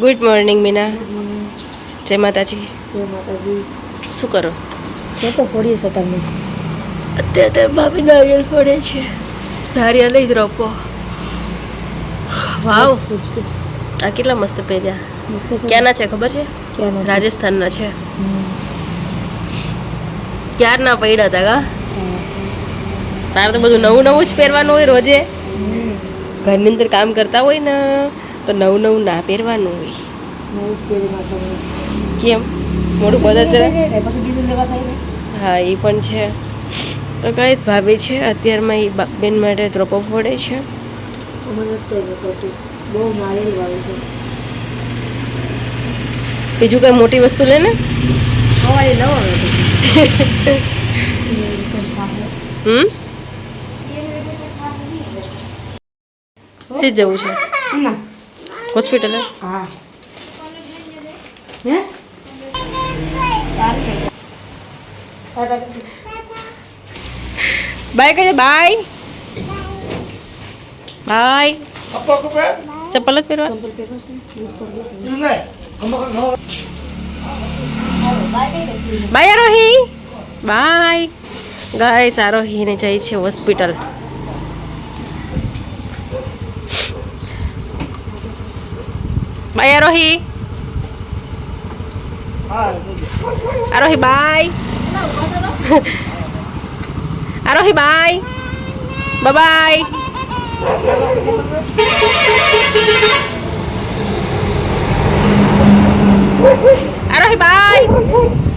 Good morning Meena જય માતાજી જય માતાજી શું કરો? તો તો ફોડીએ છે તમને. અત્યારે તો ભાભી નારિયેલ ફોડે છે. નારિયેલ લઈ જ રોપો. વાવ. આ કેટલા મસ્ત પહેર્યા. ક્યાંના છે ખબર છે? રાજસ્થાનના છે. ક્યારના પડ્યા હતા કા હા. તારે તો બધું નવું નવું જ પહેરવાનું હોય રોજે. ઘરની અંદર કામ કરતા હોય ને. તો નવું નવું ના પહેરવાનું હોય. કેમ? મોડું બધા જરા હા એ પણ છે. તો કઈ ભાભી છે. અત્યારમાં એ બેન માટે ડ્રોપ ઓફ વાળું છે. બીજું કઈ મોટી વસ્તુ લે ને? હમ? સી જવું છે. ના. હોસ્પિટલે હા? હે? બાય કહે બાય. બાય. ચપ્પલ જ પહેરવા? બાય આરોહી. બાય. ગાઈસ આરોહીને જાય છે hospital. Bye, Arohi. Bye, Arohi, bye. Arohi, bye. Bye-bye. Arohi, bye.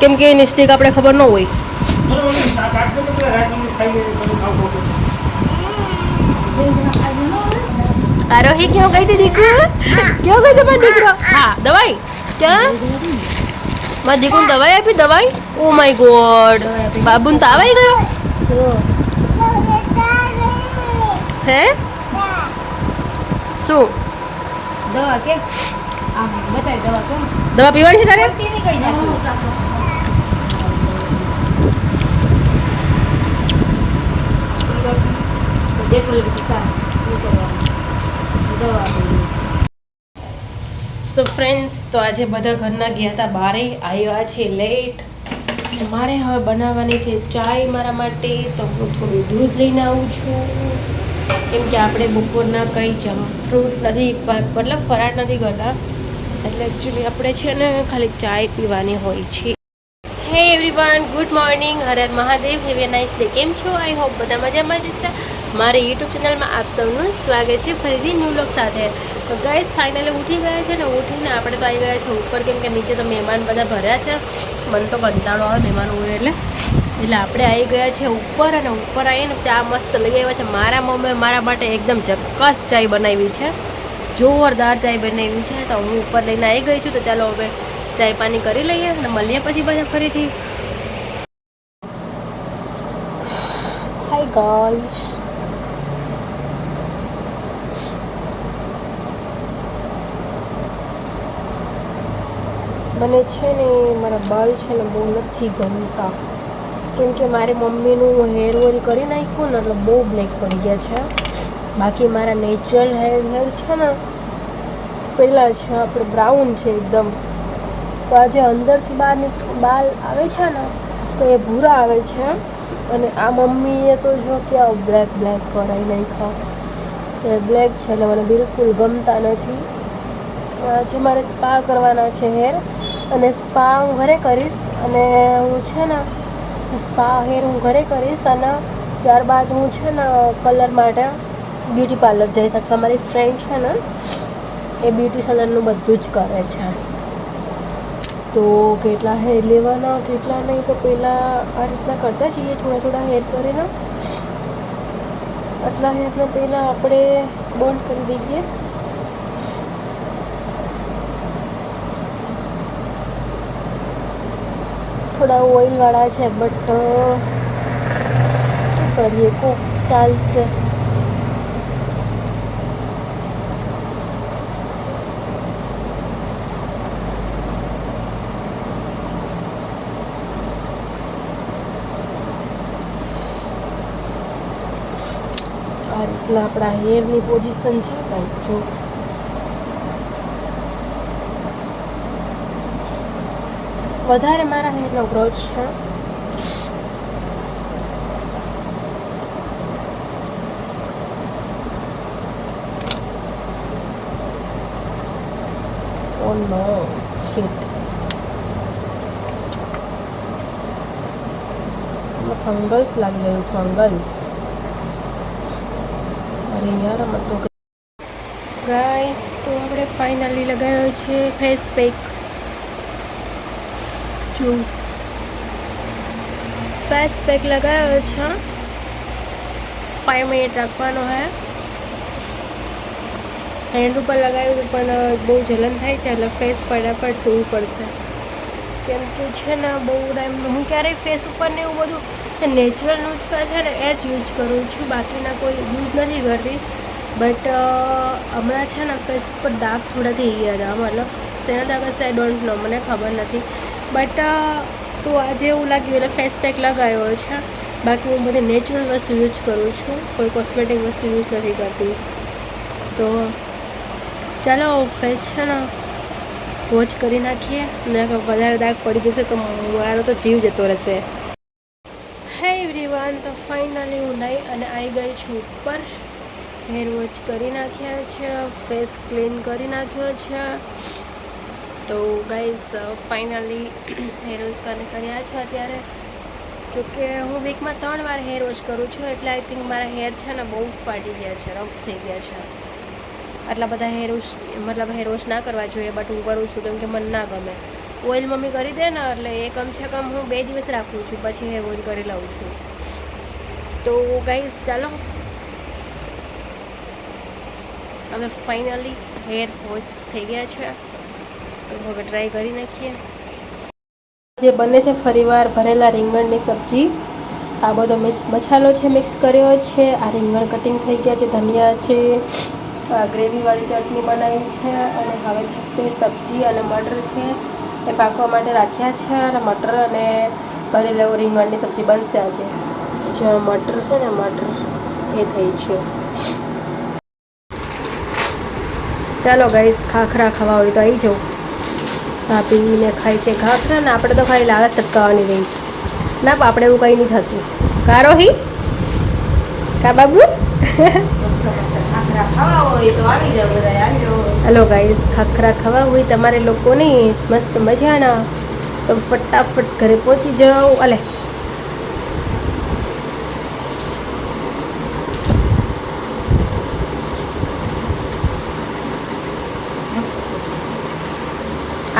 કેમ કે એની સ્ટીક આપણે ખબર ન હોય. આરોહી ક્યાં ગઈ હતી દીકરો? ક્યાં ગઈ તમારો દીકરો? હા દવાઈ? ક્યાં મારા દીકરો દવાઈ આપી દવાઈ? ઓ માય ગોડ બાબુન તાવ આવી ગયો. હે? શું? દવા કે? દવા પીવાની છે તારે? સો ફ્રેન્ડ્સ તો આજે બધા ઘરના ગયા હતા બારે આવ્યા છે લેટ મારે હવે બનાવવાની છે ચાય મારા માટે તો હું થોડું દૂધ લઈને આવું છું. કેમ કે આપણે બપોરના કંઈ જંક ફ્રૂટ નથી મતલબ ફરાળ નથી કરતા. એટલે એકચ્યુઅલી આપણે છે ને ખાલી ચાય પીવાની હોય છે. Hey everyone good morning Har Har Mahadev have a nice day કેમ છો? આઈ હોપ બધા મજામાં જ હશે. મારી યુટ્યુબ ચેનલમાં આપ સૌનું સ્વાગત છે ફરીથી ન્યૂ લોક સાથે. તો ગઈસ ફાઇનલી ઉઠી ગયા છે ને, ઉઠીને આપણે તો આવી ગયા છે ઉપર, કેમ કે નીચે તો મહેમાન બધા ભર્યા છે. મને તો કંટાળો આવે મહેમાન હોય એટલે. એટલે આપણે આવી ગયા છે ઉપર અને ઉપર આવીને ચા મસ્ત લઈ આવ્યા છે. મારા મમ્મીએ મારા માટે એકદમ ચક્કસ ચાય બનાવી છે. જોરદાર ચાય બનાવી છે, તો હું ઉપર લઈને આવી ગઈ છું, તો ચાલો હવે ચાય પાણી કરી લઈએ અને મળીએ પછી પાછા ફરીથી. હાય ગાઈસ મને છે ને મારા બાલ છે ને બહુ નથી ગમતા. કેમ કે મારી મમ્મીનું હેર ઓઇલ કરી નાખ્યું ને એટલે બહુ બ્લેક પડી ગયા છે. બાકી મારા નેચરલ હેર હેર છે ને, પહેલાં છે આપણે બ્રાઉન છે એકદમ. તો આજે અંદરથી બહાર બાલ આવે છે ને, તો એ ભૂરા આવે છે. અને આ મમ્મીએ તો જો ક્યાં બ્લેક બ્લેક કરાવી નાખ્યા. એ બ્લેક છે એટલે મને બિલકુલ ગમતા નથી. આજે મારે સ્પા કરવાના છે હેર અને સ્પા હું ઘરે કરીશ, અને હું છે ને સ્પા હેર હું ઘરે કરીશ, અને ત્યારબાદ હું છે ને કલર માટે બ્યુટી પાર્લર જઈશ અથવા મારી ફ્રેન્ડ છે ને, એ બ્યુટી સલરનું બધું જ કરે છે. તો કેટલા હેર લેવાના, કેટલા નહીં, તો પહેલાં આ રીતના કરતા જઈએ, થોડા થોડા હેર કરીને. આટલા હેરને પહેલાં આપણે બોન્ડ કરી દઈએ. થોડા ઓઇલવાળા છે બટ શું કરીએ, કોક ચાલશે. રીતના આપણા હેરની પોઝિશન છે કંઈક જો. વધારે મારા હેરનો ગ્રોથ છે. Oh no, shit. ફંગલ્સ લાગી ગયું ફંગલ્સ અરે યાર તો ગાઈસ તો આપણે ફાઇનલી લગાવ્યો છે ફેસ પેક જો. ફેસ પેક લગાવ્યો છે ફાઈવ મિનિટ રાખવાનો હે. હેન્ડ ઉપર લગાવ્યું પણ બહુ જલન થાય છે, એટલે ફેસ ફટાફટ ધોવું પડશે. કેમ કે છે ને બહુ ટાઈમ હું ક્યારેય ફેસ ઉપર ને એવું બધું જે નેચરલ નુસ્ખા છે ને, એ જ યુઝ કરું છું. બાકીના કોઈ યુઝ નથી કરતી. બટ હમણાં છે ને ફેસ ઉપર દાગ થોડા થઈ ગયા હતા મતલબ શેના દાગ હશે આઈ ડોન્ટ નો મને ખબર નથી. બટ તો આજે એવું લાગ્યું એટલે ફેસ પેક લગાવ્યો છે. બાકી હું બધી નેચરલ વસ્તુ યુઝ કરું છું. કોઈ કોસ્મેટિક વસ્તુ યુઝ નથી કરતી. તો, ચાલો ફેસ છે ને વોચ કરી નાખીએ ને વધારે દાગ પડી જશે તો મારો તો જીવ જતો રહેશે. હે એવરીવન, તો ફાઇનલી હું નહીં અને આવી ગઈ છું ઉપર. હેર વોચ કરી નાખ્યા છે, ફેસ ક્લીન કરી નાખ્યો છે. તો ગાઈઝ, ફાઇનલી હેર વોશ કર્યા છે અત્યારે. જોકે હું વીકમાં ત્રણ વાર હેર વોશ કરું છું, એટલે આઈ થિંક મારા હેર છે ને બહુ ફાટી ગયા છે, રફ થઈ ગયા છે. આટલા બધા હેર મતલબ હેર વોશ ના કરવા જોઈએ બટ હું કરું છું કેમ કે મને ના ગમે. ઓઇલ મમ્મી કરી દે ને, એટલે એ કમસે કમ હું બે દિવસ રાખું છું, પછી હેર ઓઇલ કરી લઉં છું. તો ગાઈઝ ચાલો. હવે ફાઇનલી હેર વોશ થઈ ગયા છે. તો હવે ટ્રાય કરી નાખીએ. જે બને છે ફરીવાર ભરેલા રીંગણની સબ્જી. આ બધો મિક્સ મસાલો છે, મિક્સ કર્યો છે. આ રીંગણ કટિંગ થઈ ગયા છે, ધનિયા છે ગ્રેવીવાળી ચટણી બનાવી છે અને હવે થશે સબ્જી અને મટર છે. એ પાકવા માટે રાખ્યા છે અને મટર અને ભરેલા રીંગણની સબ્જી બનશે આજે. જો મટર છે ને, મટર એ થઈ છે. ચાલો ગાઈસ ખાખરા ખાવા હોય તો આવી જાઉં ભાભીને ખાય છે ખાખરા ને આપણે તો ખાલી લાલચ ટપકાવાની રહી. ના આપણે એવું કંઈ નહીં થતું. કારોહી કા બાબુ? હલો ગાઈસ ખાખરા ખાવા હોય તમારે લોકોની મસ્ત મજાના. તો ફટાફટ ઘરે પહોંચી જાઓ. અલે.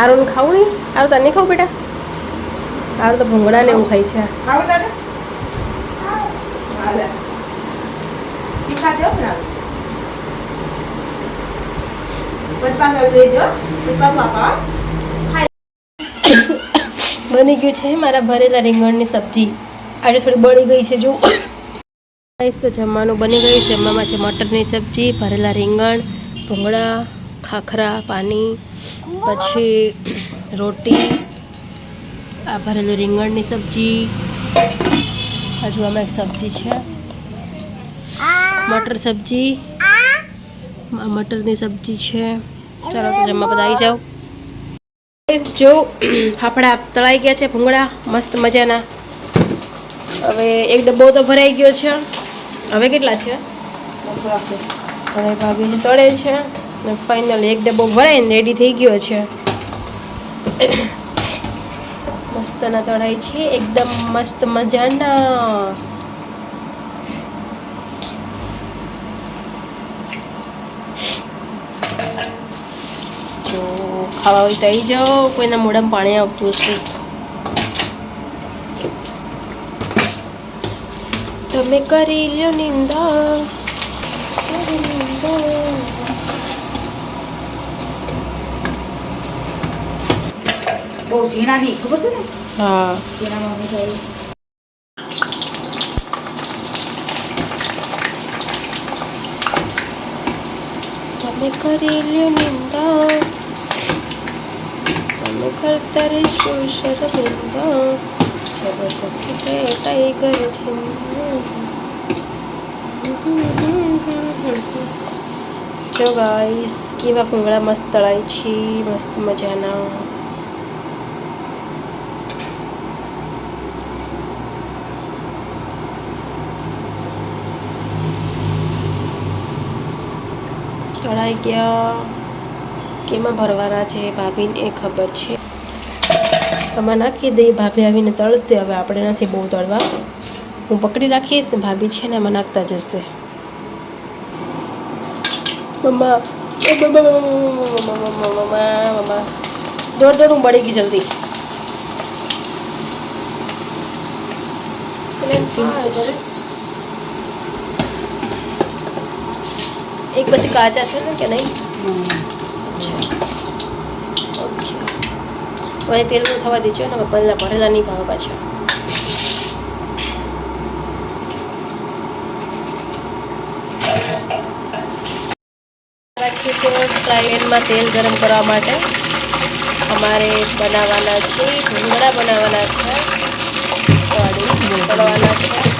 આરું ખાવું નહીં? આરું તને ખાવું બેટા? આરું તો ભૂંગળા ને એવું ખાય છે. ખાવ દાદા ખાજો ને પછી પાછા લેજો પછી પાછું આપા બની ગયું છે મારા ભરેલા રીંગણની સબ્જી. આજે થોડી બળી ગઈ છે જો તો જમવાનું બની ગયું જમવામાં છે મટરની સબ્જી ભરેલા રીંગણ ભૂંગળા ખાખરા પાણી પછી રોટી આ ભરેલું રીંગણની સબ્જી. હજુ અમે એક સબ્જી છે. મટર સબ્જી મટરની સબ્જી છે. ચાલો તો જમવા બધા આવી જાઓ. જો, ફાફડા તળાઈ ગયા છે ભૂંગળા, મસ્ત મજાના. હવે એક ડબ્બો તો ભરાઈ ગયો છે. હવે કેટલા છે? હવે ભાભી તળે છે. અને ફાઇનલ એક ડબ્બો ભરાઈને રેડી થઈ ગયો છે. મસ્તના તળાઈ છે. એકદમ મસ્ત મજાના જો ખાવા હોય તો આવી જાઓ. કોઈના મોઢામાં પાણી આવતું હશે. તમે કરી લ્યો નિંદા. કરી નિંદા. બહુ ઝીણા નહીં ખબર છે ને? હા. ઝીણામાં તમે કરી લ્યો નિંદા. તમે કરતા રહેશો શરમિંદા જબરદસ્તી ટાઈગર છે? જો ગાઈસ કેવા ભૂંગળા મસ્ત તળાય છે, મસ્ત મજાના. તળાઈ ગયા. કેમાં ભરવાના છે ભાભીને એ ખબર છે. આમાં નાખી દઈએ ભાભી આવીને તળશે. હવે આપણે નથી બહુ તળવા. હું પકડી રાખીશ ને ભાભી છે ને આમાં નાખતા જશે. મમ્મા મમ્મા દોડ દોડ હું બળી ગઈ જલ્દી. એક બધી કાચા છે ને કે નહીં? હવે તેલનું થવા દેજો ને પહેલાં ભરેલા નહીં ભાવે પાછા. રાખીએ છીએ ફ્રાય તેલ ગરમ કરવા માટે. અમારે બનાવવાના છે ભૂંગળા બનાવવાના છે. કરવાના છે.